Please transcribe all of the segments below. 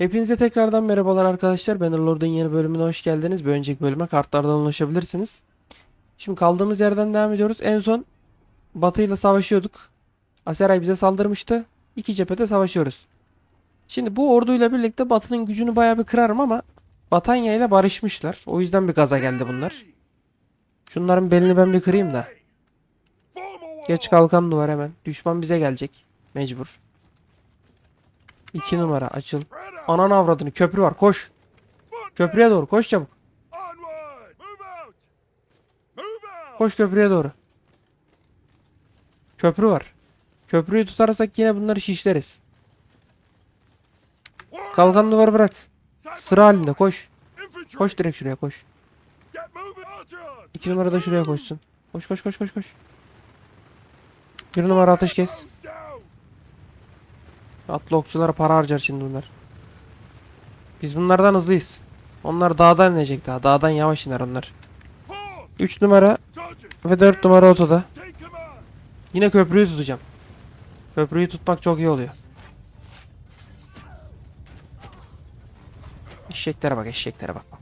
Hepinize tekrardan merhabalar arkadaşlar. Bannerlord'un yeni bölümüne hoş geldiniz. Bir önceki bölüme kartlardan ulaşabilirsiniz. Şimdi kaldığımız yerden devam ediyoruz. En son Batı ile savaşıyorduk. Aseray bize saldırmıştı. İki cephede savaşıyoruz. Şimdi bu orduyla birlikte Batı'nın gücünü bayağı bir kırarım ama Batanya ile barışmışlar. O yüzden bir gaza geldi bunlar. Şunların belini ben bir kırayım da. Geç kalkan duvar hemen. Düşman bize gelecek. Mecbur. İki numara açıl. Anan avradını köprü var koş. Köprüye doğru koş çabuk. Koş köprüye doğru. Köprü var. Köprüyü tutarsak yine bunları şişleriz. Kalkan duvarı bırak. Sıra halinde koş. Koş direkt şuraya koş. İki numara da şuraya koşsun. Koş koş koş koş koş. Bir numara atış kes. Atlı okçulara para harcar şimdi bunlar. Biz bunlardan hızlıyız. Onlar dağdan inecek daha. Dağdan yavaş iner onlar. 3 numara ve 4 numara otoda. Yine köprüyü tutacağım. Köprüyü tutmak çok iyi oluyor. Eşeklere bak eşeklere bak. bak.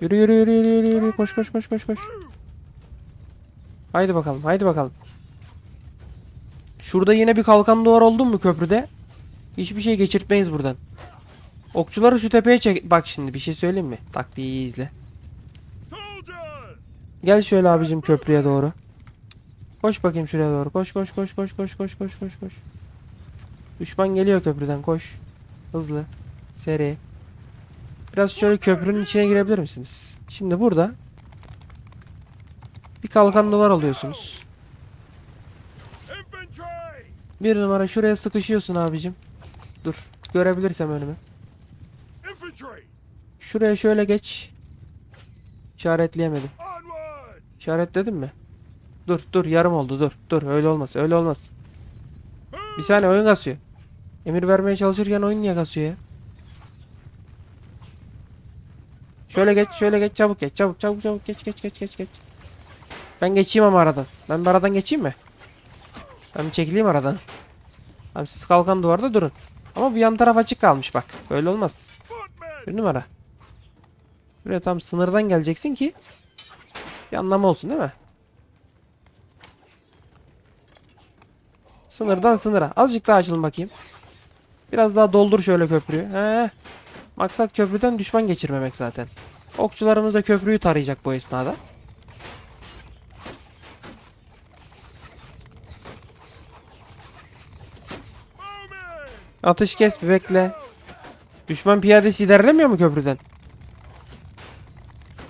Yürü yürü yürü yürü yürü yürü koş koş koş koş koş. Haydi bakalım haydi bakalım. Şurada yine bir kalkan duvar oldu mu köprüde? Hiçbir şey geçirtmeyiz buradan. Okçuları şu tepeye çek. Bak şimdi bir şey söyleyeyim mi? Taktiği iyi izle. Gel şöyle abicim köprüye doğru. Koş bakayım şuraya doğru. Koş koş koş koş koş koş koş koş koş. Düşman geliyor köprüden koş. Hızlı. Seri. Biraz şöyle köprünün içine girebilir misiniz? Şimdi burada bir kalkan duvar alıyorsunuz. Bir numara şuraya sıkışıyorsun abicim. Dur. Görebilirsem önümü. Şuraya şöyle geç. İşaretleyemedim. İşaretledim mi? Dur dur yarım oldu dur. Dur öyle olmaz öyle olmaz. Bir saniye oyun kasıyor. Emir vermeye çalışırken oyun niye kasıyor ya? Şöyle geç şöyle geç çabuk geç çabuk çabuk çabuk geç geç geç geç geç. Ben geçeyim ama aradan. Ben bir aradan geçeyim mi? Ben bir çekileyim aradan. Abi siz kalkan duvarda durun. Ama bu yan taraf açık kalmış bak. Böyle olmaz. Bir numara. Buraya tam sınırdan geleceksin ki bir anlamı olsun değil mi? Sınırdan sınıra. Azıcık daha açılın bakayım. Biraz daha doldur şöyle köprüyü. He. Maksat köprüden düşman geçirmemek zaten. Okçularımız da köprüyü tarayacak bu esnada. Atış kes bir bekle. Düşman piyadesi ilerlemiyor mu köprüden?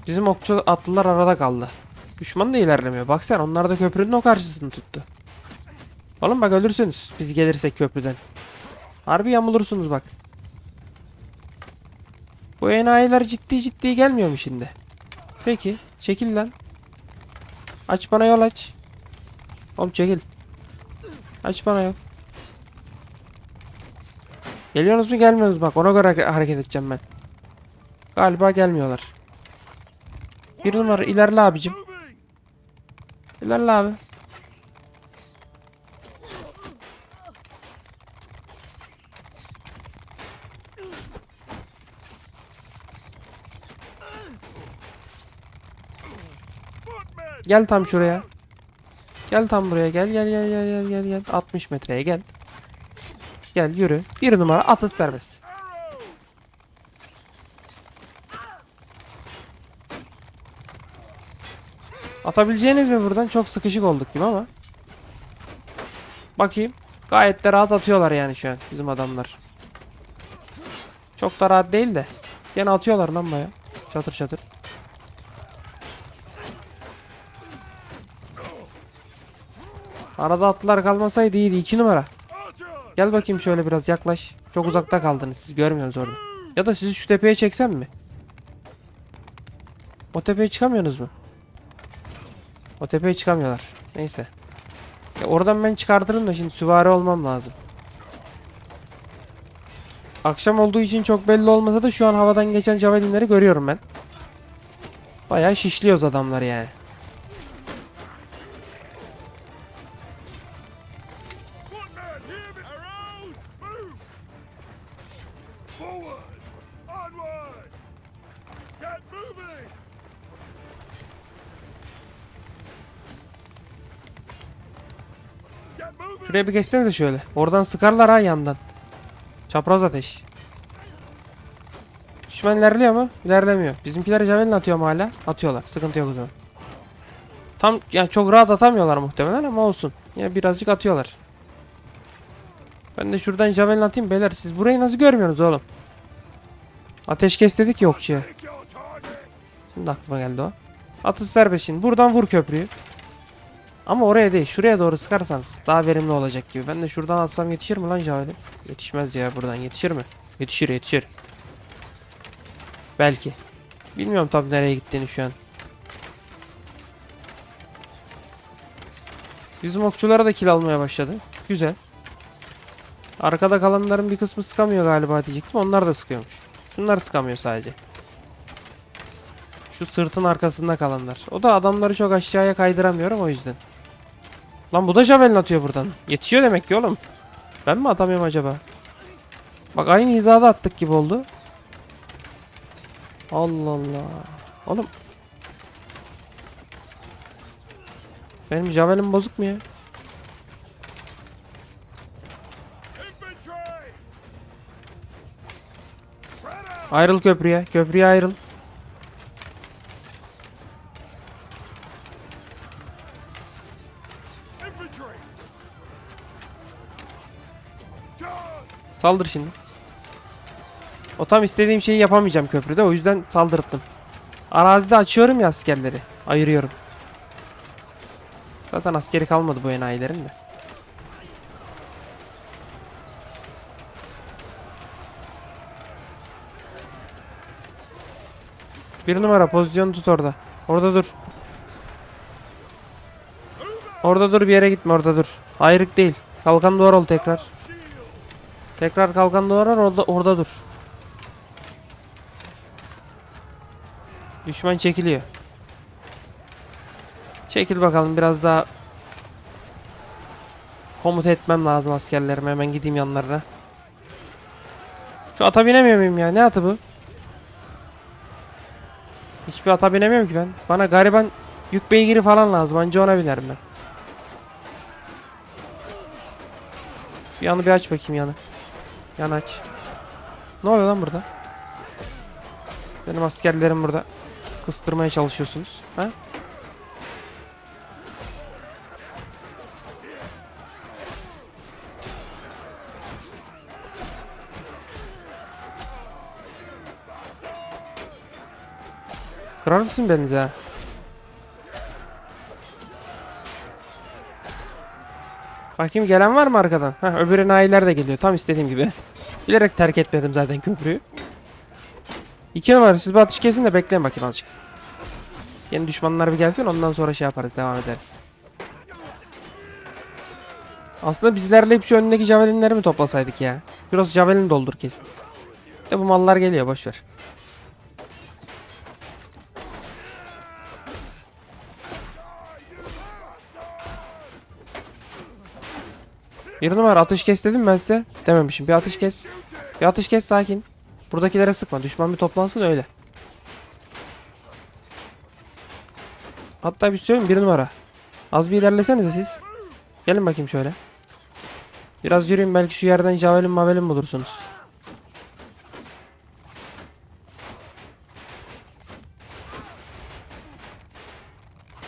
Bizim okçu atlılar arada kaldı. Düşman da ilerlemiyor. Baksana onlar da köprünün o karşısını tuttu. Oğlum bak ölürsünüz. Biz gelirsek köprüden. Harbi yamulursunuz bak. Bu enayiler ciddi ciddi gelmiyor mu şimdi? Peki. Çekil lan. Aç bana yol aç. Oğlum çekil. Aç bana yol. Geliyorsunuz mu gelmiyorsunuz bak ona göre hare- hareket edeceğim ben. Galiba gelmiyorlar. Bir numara ilerle abicim. İlerle abi. Gel tam şuraya. Gel tam buraya gel gel gel gel gel gel gel 60 metreye gel. Gel yürü. Bir numara atış serbest. Atabileceğiniz mi buradan? Çok sıkışık olduk gibi ama. Bakayım. Gayet de rahat atıyorlar yani şu an bizim adamlar. Çok da rahat değil de. Gene atıyorlar lan baya. Çatır çatır. Arada atlılar kalmasaydı iyiydi. 2 numara. Gel bakayım şöyle biraz yaklaş. Çok uzakta kaldınız siz görmüyorsunuz orada. Ya da sizi şu tepeye çeksem mi? O tepeye çıkamıyorsunuz mu? O tepeye çıkamıyorlar. Neyse. Ya oradan ben çıkartırım da şimdi süvari olmam lazım. Akşam olduğu için çok belli olmasa da şu an havadan geçen javelinleri görüyorum ben. Bayağı şişliyoruz adamları yani. Şuraya bir geçsenize şöyle. Oradan sıkarlar ha yandan. Çapraz ateş. Düşman ilerliyor mu? İlerlemiyor. Bizimkiler javelin atıyor mu hala? Atıyorlar. Sıkıntı yok o zaman. Tam yani çok rahat atamıyorlar muhtemelen ama olsun. Yine birazcık atıyorlar. Ben de şuradan javelin atayım beyler. Siz burayı nasıl görmüyorsunuz oğlum? Ateşkes dedik ya okçuya. Pick your targets! Şimdi aklıma geldi o. Atış serbest şimdi. Buradan vur köprüyü. Ama oraya değil. Şuraya doğru sıkarsanız daha verimli olacak gibi. Ben de şuradan atsam yetişir mi lan Javelin? Yetişmez ya buradan. Yetişir mi? Yetişir yetişir. Belki. Bilmiyorum tabi nereye gittiğini şu an. Bizim okçulara da kill almaya başladı. Güzel. Arkada kalanların bir kısmı sıkamıyor galiba diyecektim. Onlar da sıkıyormuş. Şunlar sıkamıyor sadece. Şu sırtın arkasında kalanlar. O da adamları çok aşağıya kaydıramıyorum o yüzden. Lan bu da javelin atıyor buradan. Yetişiyor demek ki oğlum. Ben mi atamıyorum acaba? Bak aynı hizada attık gibi oldu. Allah Allah. Oğlum. Benim javelin bozuk mu ya? Ayrıl köprüye. Köprüye ayrıl. Saldır şimdi. O tam istediğim şeyi yapamayacağım köprüde. O yüzden saldırttım. Arazide açıyorum ya askerleri. Ayırıyorum. Zaten askeri kalmadı bu enayilerin de. Bir numara pozisyon tut orada. Orada dur. Orada dur bir yere gitme orada dur. Ayrık değil. Kalkan duvar ol tekrar. Tekrar kalkan doğrar orada orada dur. Düşman çekiliyor. Çekil bakalım biraz daha komut etmem lazım askerlerime hemen gideyim yanlarına. Şu ata binemiyor muyum ya? Ne atı bu? Hiçbir ata binemiyorum ki ben. Bana gariban yük beygiri falan lazım. Anca ona binerim ben. Bir yanı bir aç bakayım yanı. Yan aç. Ne oluyor lan burada? Benim askerlerim burada. Kıstırmaya çalışıyorsunuz. Ha? Kırar mısın benize Bakayım gelen var mı arkadan? Ha öbür enayiler de geliyor. Tam istediğim gibi. Bilerek terk etmedim zaten köprüyü. İki numara siz bir atış kesin de bekleyin bakayım azıcık. Yeni düşmanlar bir gelsin ondan sonra şey yaparız devam ederiz. Aslında bizlerle hep şu önündeki javelinleri mi toplasaydık ya? Biraz javelin doldur kesin. De bu mallar geliyor boşver. Bir numara atış kes dedim ben size. Dememişim. Bir atış kes. Bir atış kes sakin. Buradakilere sıkma. Düşman bir toplansın öyle. Hatta bir şey söyleyeyim bir numara. Az bir ilerlesenize siz. Gelin bakayım şöyle. Biraz yürüyün belki şu yerden javelin mavelin bulursunuz.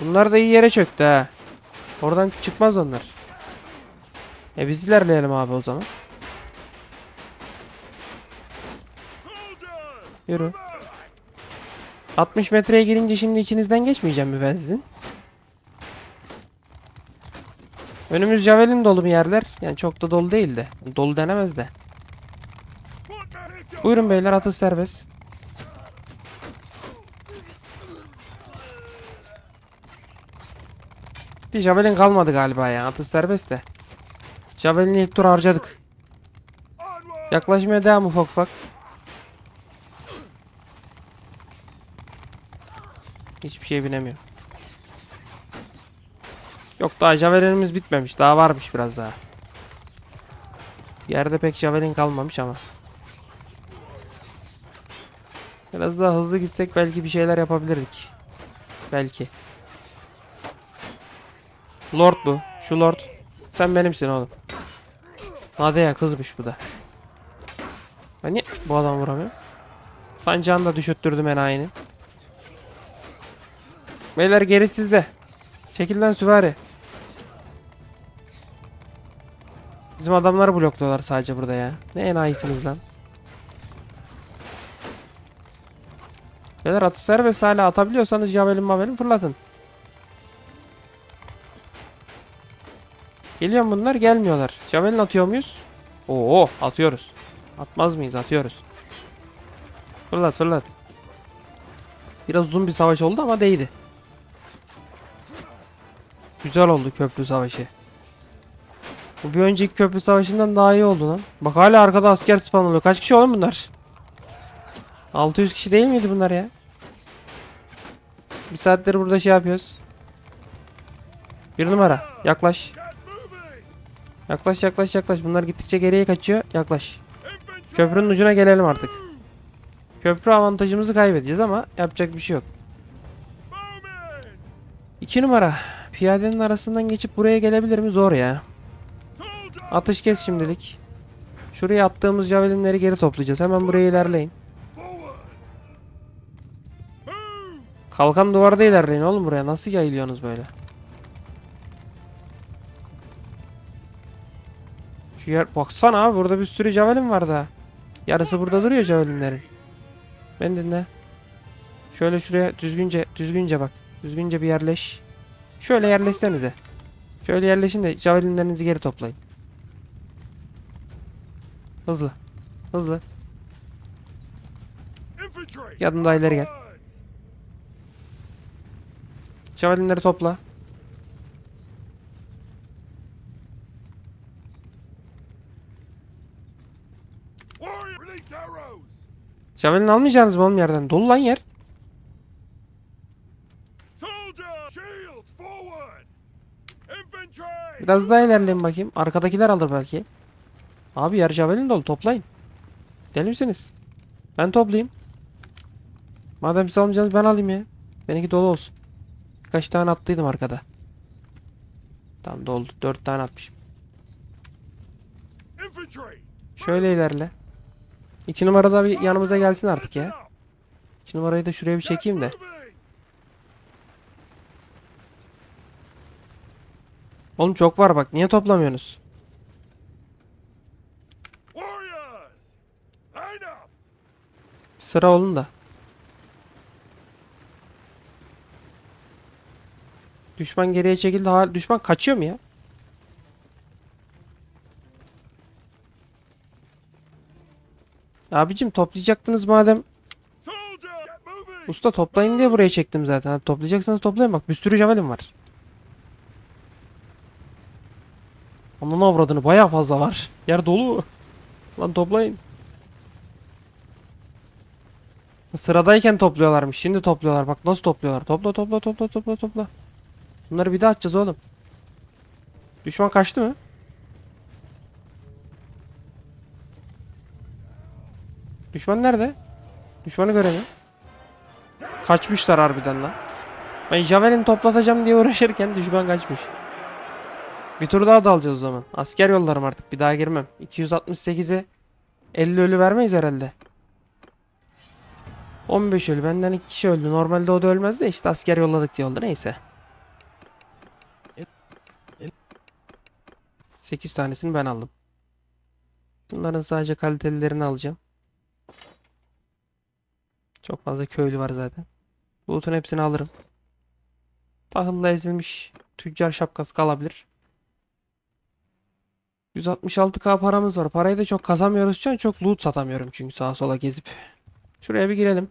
Bunlar da iyi yere çöktü ha. Oradan çıkmaz onlar. E biz ilerleyelim abi o zaman. Yürü. 60 metreye girince şimdi içinizden geçmeyeceğim mi ben sizin? Önümüz javelin dolu bir yerler. Yani çok da dolu değil de. Dolu denemez de. Buyurun beyler atış serbest. Javelin kalmadı galiba ya. Atış serbest de. Javelin'i ilk tur harcadık. Yaklaşmaya devam ufak ufak. Hiçbir şey binemiyor. Yok daha javelinimiz bitmemiş. Daha varmış biraz daha. Yerde pek javelin kalmamış ama. Biraz daha hızlı gitsek belki bir şeyler yapabilirdik. Belki. Lord bu. Şu Lord. Sen benimsin oğlum. Nadia kızmış bu da. Ben niye bu adam vuramıyor? Sancağını da düşürttürdüm enayinin. Beyler geri sizde. Çekil lan süvari. Bizim adamları blokluyorlar sadece burada ya. Ne enayisiniz lan. Beyler atı serbest hala atabiliyorsanız javelin mavelin fırlatın. Geliyor mu bunlar gelmiyorlar. Javelin atıyor muyuz? Oo atıyoruz. Atmaz mıyız? Atıyoruz. Fırlat fırlat. Biraz uzun bir savaş oldu ama değdi. Güzel oldu köprü savaşı. Bu bir önceki köprü savaşından daha iyi oldu lan. Bak hala arkada asker spawn oluyor. Kaç kişi oğlum bunlar? 600 kişi değil miydi bunlar ya? Bir saattir burada şey yapıyoruz. Bir numara. Yaklaş. Yaklaş yaklaş yaklaş. Bunlar gittikçe geriye kaçıyor. Yaklaş. Köprünün ucuna gelelim artık. Köprü avantajımızı kaybedeceğiz ama yapacak bir şey yok. Moving! 2 numara. Piyadenin arasından geçip buraya gelebilir mi? Zor ya. Atış kes şimdilik. Şuraya attığımız javelinleri geri toplayacağız. Hemen buraya ilerleyin. Kalkan duvarda ilerleyin oğlum buraya. Nasıl yayılıyorsunuz böyle? Şu baksana abi burada bir sürü javelin var daha. Yarısı burada duruyor javelinlerin. Ben dinle. Şöyle şuraya düzgünce düzgünce bak. Düzgünce bir yerleş. Şöyle yerleşsenize. Şöyle yerleşin de javelinlerinizi geri toplayın. Hızlı. Hızlı. Daha ileri gel. Javelinleri topla. Javelin almayacaksınız mı oğlum yerden? Dolu lan yer. Biraz daha ilerleyin bakayım. Arkadakiler alır belki. Abi yer javelin dolu toplayın. Deli misiniz? Ben toplayayım. Madem siz almayacaksınız ben alayım ya. Benimki dolu olsun. Birkaç tane attıydım arkada. Tamam doldu. Dört tane atmışım. Şöyle ilerle. İki numara da bir yanımıza gelsin artık ya. İki numarayı da şuraya bir çekeyim de. Oğlum çok var bak. Niye toplamıyorsunuz? Sıra olun da. Düşman geriye çekildi. Hal düşman kaçıyor mu ya? Abicim toplayacaktınız madem. Usta toplayın diye buraya çektim zaten. Hadi toplayacaksanız toplayın bak. Bir sürü javelin var. Onun avradını bayağı fazla var. Yer dolu. Lan toplayın. Sıradayken topluyorlarmış. Şimdi topluyorlar. Bak nasıl topluyorlar. Topla topla topla topla topla. Bunları bir daha atacağız oğlum. Düşman kaçtı mı? Düşman nerede? Düşmanı göremiyorum. Kaçmışlar harbiden lan. Ben Javelin toplatacağım diye uğraşırken düşman kaçmış. Bir tur daha da alacağız o zaman. Asker yollarım artık. Bir daha girmem. 268'e 50 ölü vermeyiz herhalde. 15 ölü. Benden 2 kişi öldü. Normalde o da ölmez de işte asker yolladık diye oldu. Neyse. 8 tanesini ben aldım. Bunların sadece kalitelilerini alacağım. Çok fazla köylü var zaten. Bulutun hepsini alırım. Tahılla ezilmiş tüccar şapkası kalabilir. 166k paramız var. Parayı da çok kazanmıyoruz şu an. Çok loot satamıyorum çünkü sağa sola gezip. Şuraya bir girelim.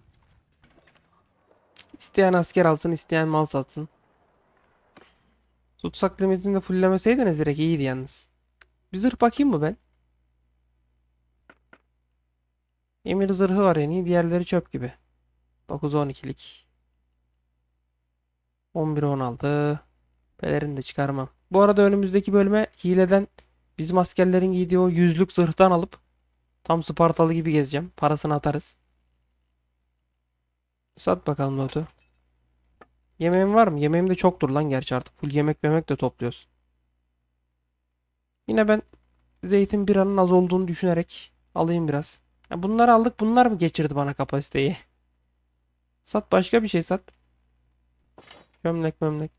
İsteyen asker alsın, isteyen mal satsın. Tutsak limitini de fulllemeseydiniz direkt iyiydi yalnız. Bir zırh bakayım mı ben? Emir zırhı var en iyi. Diğerleri çöp gibi. 9-12'lik. 11-16. Pelerini de çıkarmam. Bu arada önümüzdeki bölüme hileden Bizim askerlerin giydiği o yüzlük zırhtan alıp tam Spartalı gibi gezeceğim. Parasını atarız. Sat bakalım lotu. Yemeğim var mı? Yemeğim de çoktur lan gerçi artık. Full yemek memek de topluyoruz. Yine ben zeytin biranın az olduğunu düşünerek alayım biraz. Ya bunları aldık. Bunlar mı geçirdi bana kapasiteyi? Sat başka bir şey sat. Gömlek mömlek.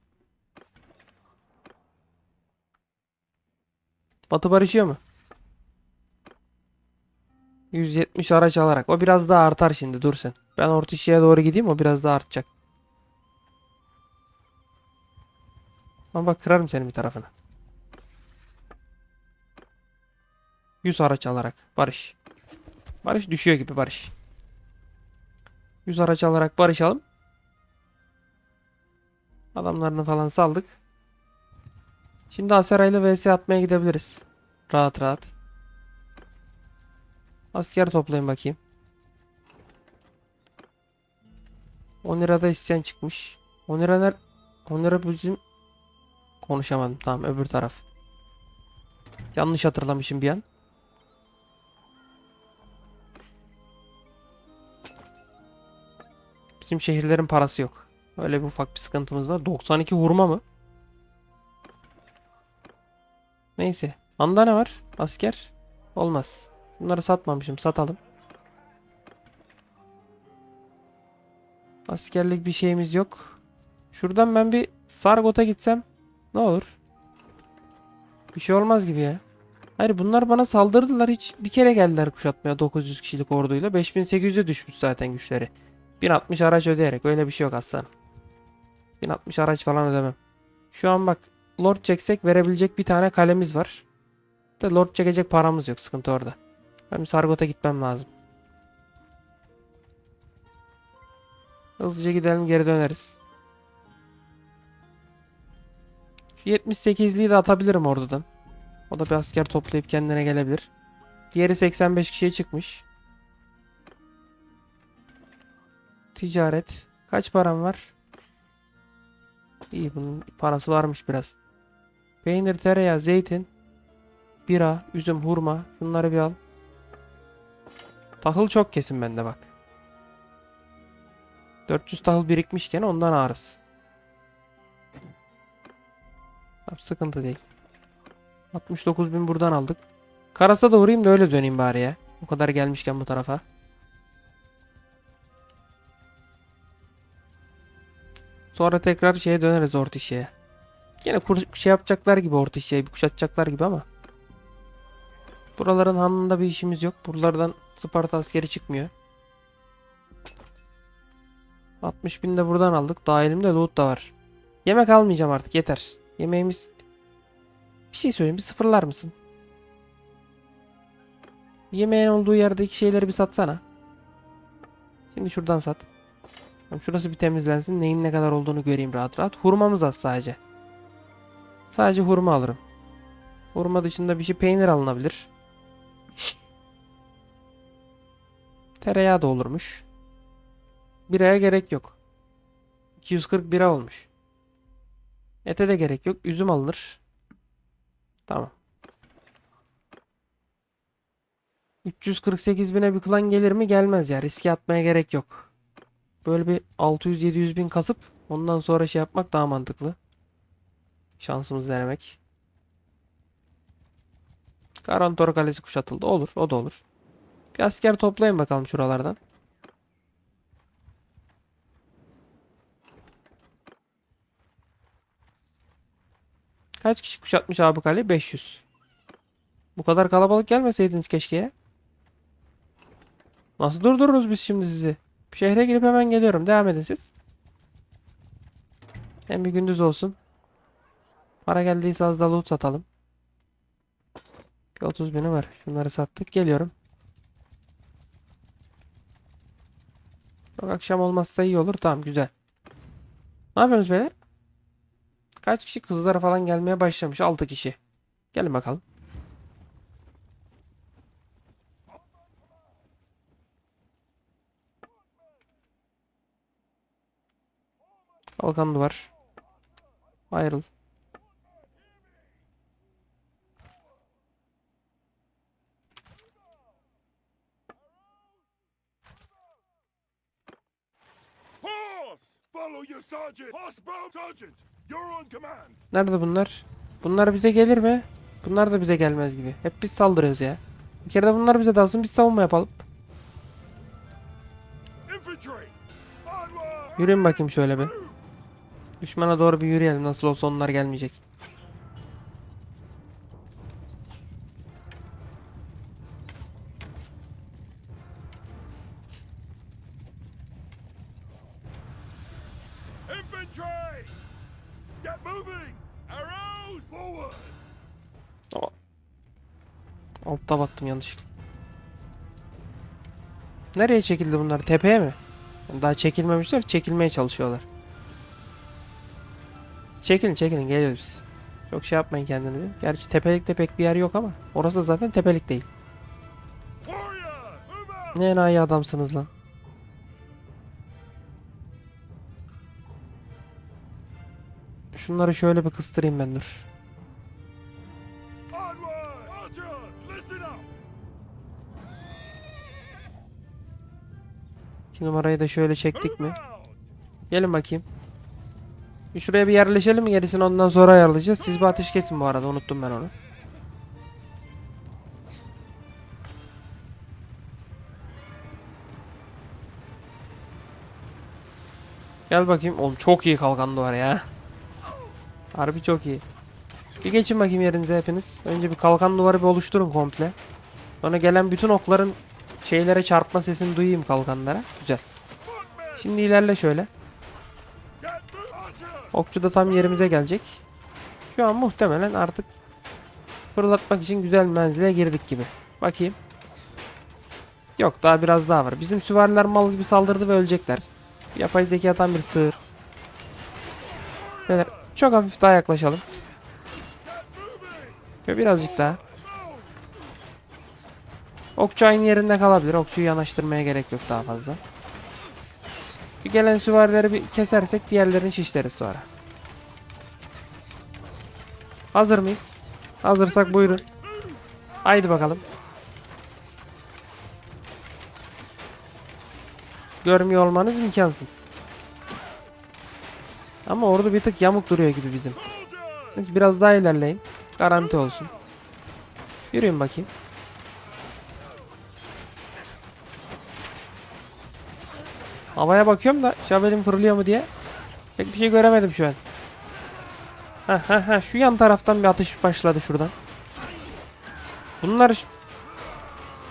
Batı barışıyor mu? 170 araç alarak. O biraz daha artar şimdi dur sen. Ben orta şeye doğru gideyim o biraz daha artacak. Ama bak kırarım senin bir tarafını. 100 araç alarak. Barış. Barış düşüyor gibi Barış. 100 araç alarak barışalım. Adamlarını falan saldık. Şimdi Asera ile vs atmaya gidebiliriz. Rahat rahat. Asker toplayın bakayım. 10 lirada isyan çıkmış. 10 lira ner 10 lira bizim konuşamadım. Tamam öbür taraf. Yanlış hatırlamışım bir an. Bizim şehirlerin parası yok. Öyle bir ufak bir sıkıntımız var. 92 vurma mı? Neyse. Anda ne var? Asker. Olmaz. Bunları satmamışım. Satalım. Askerlik bir şeyimiz yok. Şuradan ben bir Sargot'a gitsem ne olur? Bir şey olmaz gibi ya. Hayır bunlar bana saldırdılar hiç bir kere geldiler kuşatmaya 900 kişilik orduyla 5800'e düşmüş zaten güçleri. 1060 araç ödeyerek öyle bir şey yok aslanım. 1060 araç falan ödemem. Şu an bak Lord çeksek verebilecek bir tane kalemiz var. Da Lord çekecek paramız yok sıkıntı orada. Ben Sargot'a gitmem lazım. Hızlıca gidelim geri döneriz. Şu 78'liyi de atabilirim oradan. O da bir asker toplayıp kendine gelebilir. Diğeri 85 kişiye çıkmış. Ticaret. Kaç param var? İyi bunun parası varmış biraz. Peynir, tereyağı, zeytin, bira, üzüm, hurma. Şunları bir al. Tahıl çok kesin bende bak. 400 tahıl birikmişken ondan ağrız. Sıkıntı değil. 69 bin buradan aldık. Karas'a da da öyle döneyim bari ya. O kadar gelmişken bu tarafa. Sonra tekrar şeye döneriz Ortişe'ye. Yine kur şey yapacaklar gibi Ortişe'yi bir kuşatacaklar gibi ama. Buraların hanında bir işimiz yok. Buralardan Sparta askeri çıkmıyor. 60 bin de buradan aldık. Daha elimde loot da var. Yemek almayacağım artık yeter. Yemeğimiz... Bir şey söyleyeyim bir sıfırlar mısın? Yemeğin olduğu yerdeki şeyleri bir satsana. Şimdi şuradan sat. Şurası bir temizlensin. Neyin ne kadar olduğunu göreyim rahat rahat. Hurmamız az sadece. Sadece hurma alırım. Hurma dışında bir şey peynir alınabilir. Tereyağı da olurmuş. Biraya gerek yok. 240 bira olmuş. Ete de gerek yok. Üzüm alınır. Tamam. 348 bine bir klan gelir mi? Gelmez ya. Riske atmaya gerek yok. Böyle bir 600-700 bin kasıp ondan sonra şey yapmak daha mantıklı. Şansımız denemek. Garantor Kalesi kuşatıldı. Olur. O da olur. Bir asker toplayın bakalım şuralardan. Kaç kişi kuşatmış abi kale? 500. Bu kadar kalabalık gelmeseydiniz keşke. Nasıl durdururuz biz şimdi sizi? Şehre girip hemen geliyorum. Devam edin siz. Hem bir gündüz olsun. Para geldiyse az da loot satalım. Bir 30 bini var. Şunları sattık. Geliyorum. Çok akşam olmazsa iyi olur. Tamam güzel. Ne yapıyorsunuz beyler? Kaç kişi kızlara falan gelmeye başlamış? 6 kişi. Gelin bakalım. Kalkan duvar. Ayrıl. Nerede bunlar? Bunlar bize gelir mi? Bunlar da bize gelmez gibi. Hep biz saldırıyoruz ya. Bir kere de bunlar bize dalsın biz savunma yapalım. Yürüyün bakayım şöyle bir. Düşmana doğru bir yürüyelim. Nasıl olsa onlar gelmeyecek. Altta battım yanlışlıkla. Nereye çekildi bunlar? Tepeye mi? Daha çekilmemişler. Çekilmeye çalışıyorlar. Çekilin çekilin geliyoruz biz. Çok şey yapmayın kendinize. Gerçi tepelikte pek bir yer yok ama. Orası da zaten tepelik değil. Ne enayi adamsınız lan. Şunları şöyle bir kıstırayım ben dur. İki numarayı da şöyle çektik mi? Gelin bakayım. Şuraya bir yerleşelim mi? Gerisini ondan sonra ayarlayacağız. Siz bir ateş kesin bu arada. Unuttum ben onu. Gel bakayım. Oğlum çok iyi kalkan duvar ya. Harbi çok iyi. Bir geçin bakayım yerinize hepiniz. Önce bir kalkan duvarı bir oluşturun komple. Sonra gelen bütün okların şeylere çarpma sesini duyayım kalkanlara. Güzel. Şimdi ilerle şöyle. Okçu da tam yerimize gelecek. Şu an muhtemelen artık fırlatmak için güzel menzile girdik gibi. Bakayım. Yok daha biraz daha var. Bizim süvariler mal gibi saldırdı ve ölecekler. Yapay zeka tam bir sığır. Beyler çok hafif daha yaklaşalım. Ve birazcık daha. Okçu aynı yerinde kalabilir. Okçuyu yanaştırmaya gerek yok daha fazla. Gelen süvarileri bir kesersek diğerlerini şişleriz sonra. Hazır mıyız? Hazırsak buyurun. Haydi bakalım. Görmüyor olmanız imkansız. Ama orada bir tık yamuk duruyor gibi bizim. Neyse biraz daha ilerleyin. Garanti olsun. Yürüyün bakayım. Havaya bakıyorum da şabelim fırlıyor mu diye. Pek bir şey göremedim şu an. Ha ha ha şu yan taraftan bir atış başladı şuradan. Bunlar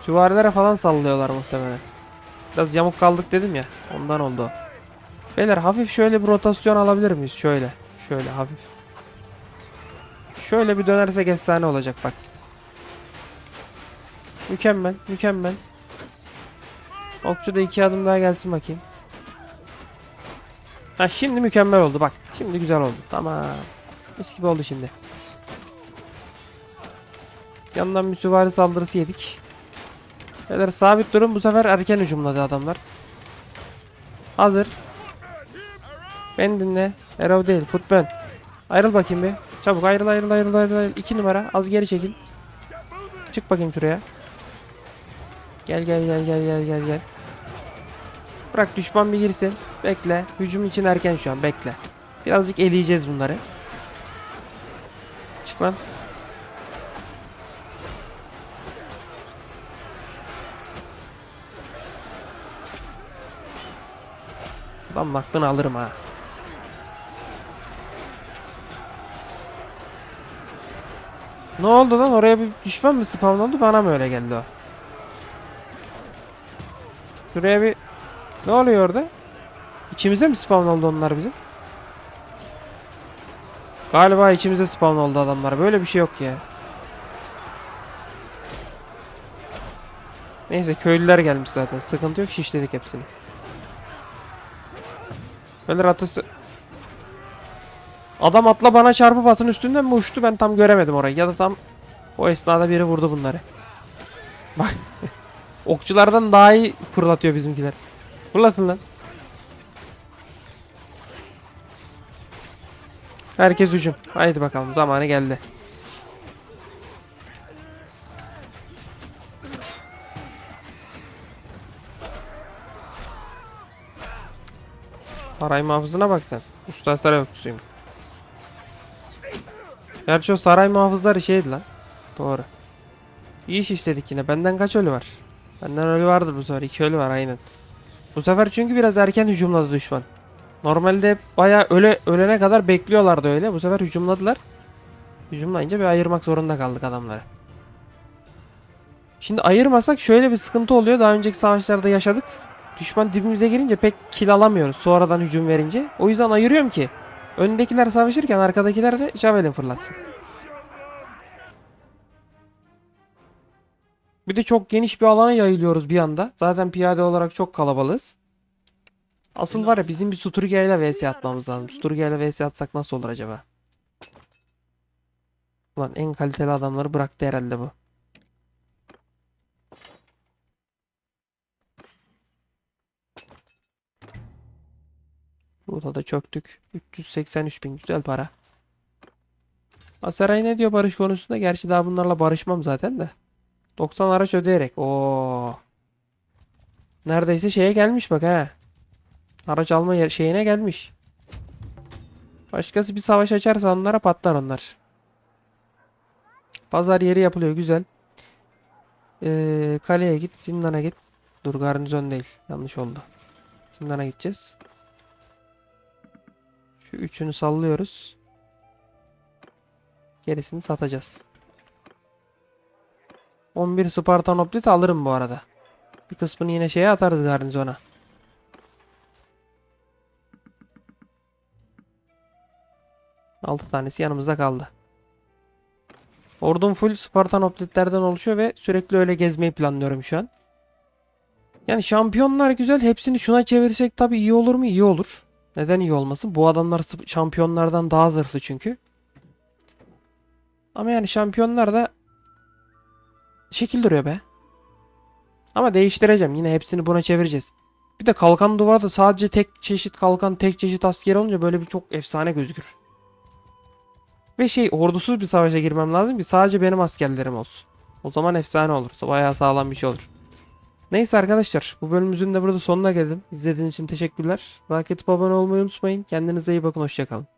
süvarilere falan sallıyorlar muhtemelen. Biraz yamuk kaldık dedim ya. Ondan oldu. Beyler hafif şöyle bir rotasyon alabilir miyiz? Şöyle. Şöyle hafif. Şöyle bir dönersek efsane olacak bak. Mükemmel, mükemmel. Okçu da iki adım daha gelsin bakayım. Ha şimdi mükemmel oldu bak. Şimdi güzel oldu. Tamam. Mis gibi oldu şimdi. Yandan bir süvari saldırısı yedik. Beyler sabit durun. Bu sefer erken hücumladı adamlar. Hazır. Beni dinle. Arrow değil. Footburn. Ayrıl bakayım bir. Çabuk ayrıl ayrıl ayrıl ayrıl. ayrıl. İki numara. Az geri çekil. Çık bakayım şuraya. Gel gel gel gel gel gel gel. Bırak düşman bir girsin. Bekle. Hücum için erken şu an. Bekle. Birazcık eleyeceğiz bunları. Çık lan. Lan aklını alırım ha. Ne oldu lan? Oraya bir düşman mı spawnlandı? Bana mı öyle geldi o? Şuraya bir... Ne oluyor orada? İçimize mi spawn oldu onlar bizim? Galiba içimize spawn oldu adamlar. Böyle bir şey yok ya. Neyse köylüler gelmiş zaten. Sıkıntı yok. Şişledik hepsini. Böyle atısı... Adam atla bana çarpıp atın üstünden mi uçtu ben tam göremedim orayı. Ya da tam o esnada biri vurdu bunları. Bak. Okçulardan daha iyi fırlatıyor bizimkiler. Fırlatın lan. Herkes hücum. Haydi bakalım zamanı geldi. Saray muhafızına bak sen. Usta saray okçusuyum. Gerçi o saray muhafızları şeydi lan. Doğru. İyi iş işledik yine. Benden kaç ölü var? Benden ölü vardır bu sefer. İki ölü var aynen. Bu sefer çünkü biraz erken hücumladı düşman. Normalde bayağı öle, ölene kadar bekliyorlardı öyle. Bu sefer hücumladılar. Hücumlayınca bir ayırmak zorunda kaldık adamları. Şimdi ayırmasak şöyle bir sıkıntı oluyor. Daha önceki savaşlarda yaşadık. Düşman dibimize girince pek kill alamıyoruz sonradan hücum verince. O yüzden ayırıyorum ki öndekiler savaşırken arkadakiler de javelin fırlatsın. Bir de çok geniş bir alana yayılıyoruz bir anda. Zaten piyade olarak çok kalabalığız. Asıl var ya bizim bir Sturgia ile vs atmamız lazım. Sturgia ile vs atsak nasıl olur acaba? Ulan en kaliteli adamları bıraktı herhalde bu. Burada da çöktük. 383 bin güzel para. Aseray ne diyor barış konusunda? Gerçi daha bunlarla barışmam zaten de. 90 araç ödeyerek. Oo. Neredeyse şeye gelmiş bak ha. Araç alma şeyine gelmiş. Başkası bir savaş açarsa onlara patlar onlar. Pazar yeri yapılıyor güzel. Ee, kaleye git, zindana git. Dur garnizon değil. Yanlış oldu. Zindana gideceğiz. Şu üçünü sallıyoruz. Gerisini satacağız. 11 Spartan Oplit alırım bu arada. Bir kısmını yine şeye atarız garnizona. Altı tanesi yanımızda kaldı. Ordum full Spartan Oplitlerden oluşuyor ve sürekli öyle gezmeyi planlıyorum şu an. Yani şampiyonlar güzel. Hepsini şuna çevirsek tabii iyi olur mu? İyi olur. Neden iyi olmasın? Bu adamlar şampiyonlardan daha zırhlı çünkü. Ama yani şampiyonlar da şekil duruyor be. Ama değiştireceğim. Yine hepsini buna çevireceğiz. Bir de kalkan duvarda sadece tek çeşit kalkan, tek çeşit asker olunca böyle bir çok efsane gözükür. Ve şey ordusuz bir savaşa girmem lazım ki sadece benim askerlerim olsun. O zaman efsane olur. Bayağı sağlam bir şey olur. Neyse arkadaşlar bu bölümümüzün de burada sonuna geldim. İzlediğiniz için teşekkürler. Like atıp olmayı unutmayın. Kendinize iyi bakın. Hoşçakalın.